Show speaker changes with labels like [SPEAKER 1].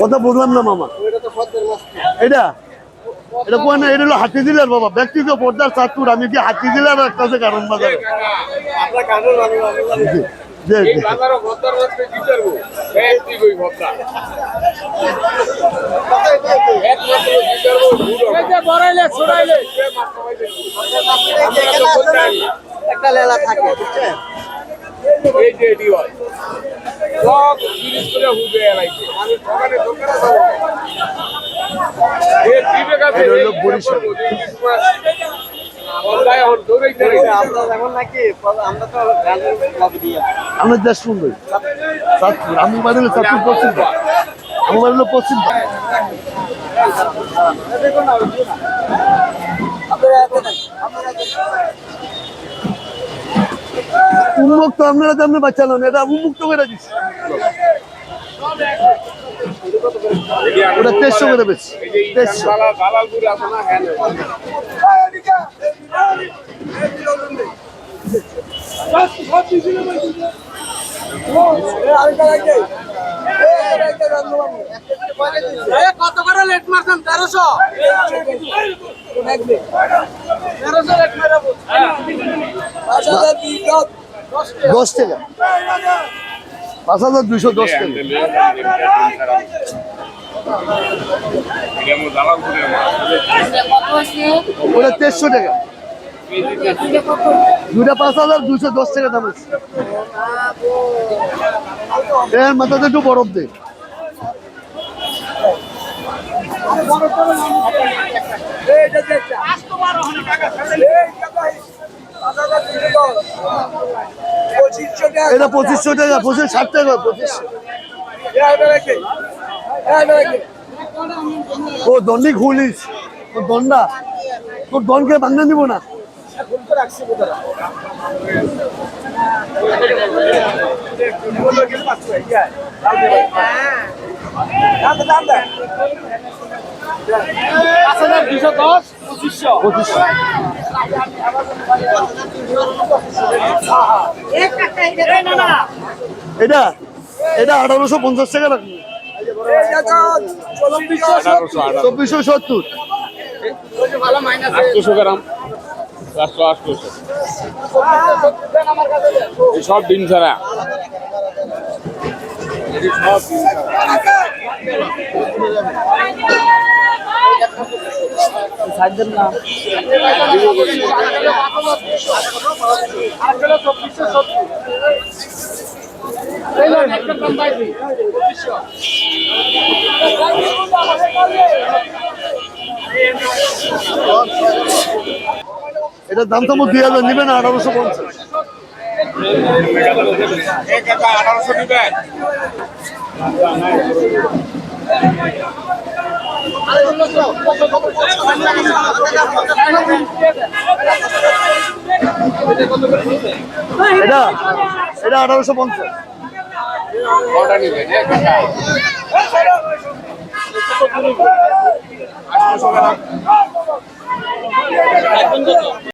[SPEAKER 1] কথা বুঝলাম না, মামা। এটা? এটা কোন এটা হলো হাতি দিলার বাবা। ব্যক্তিগত পর্দার চাতুর আমি কি হাতি দিলার একটা কারণ বাজারে?
[SPEAKER 2] একটা লেলা থাকে
[SPEAKER 3] এই যে এটি সব জিনিস করে হুবে এলাইছে। আমি দোকানে দোকানে যাব।
[SPEAKER 1] হলো বরিশাল।
[SPEAKER 2] আমরা যেমন নাকি আমরা তো গানের লবি দিয়ে
[SPEAKER 1] দেশ সুন্দর চাঁদপুর। আমি বাড়ি হলো চাঁদপুর পশ্চিম আমার হলো পশ্চিম উন্মুক্ত আপনারা তো বাচ্চা নন এটা উন্মুক্ত করে দিচ্ছি ওটা তেইশশো করে বেশি তেইশশো
[SPEAKER 2] কত করে লেট মারছেন তেরোশো তেরোশো লেট
[SPEAKER 1] দশ টাকা পাঁচ হাজার দুইশো দশ টাকা ওটা তেইশশো টাকা। দুটা পাঁচ হাজার দুইশো দশ টাকা দাম আছে। এর মাথাতে একটু বরফ দে। এটা পঁচিশশো টাকা পঁচিশ ষাট টাকা পঁচিশশো। ও দণ্ডি খুলিস। তোর দণ্ডা? তোর দনকে ভাঙনা নিব না। পঁচিশশো। এটা? এটা আঠারোশো পঞ্চাশ টাকা
[SPEAKER 3] আঠারো
[SPEAKER 1] চব্বিশশো সত্তর।
[SPEAKER 3] আটশোশো গ্রাম চারশো আটশোশো। সব দিন ছাড়া সব ডিম ছাড়া।
[SPEAKER 1] এটার দাম তো দুই হাজার নেবেন আঠারোশো পঞ্চাশ।
[SPEAKER 3] আঠারোশো দিবেন
[SPEAKER 1] এটা এটা আঠারোশো পঞ্চাশ।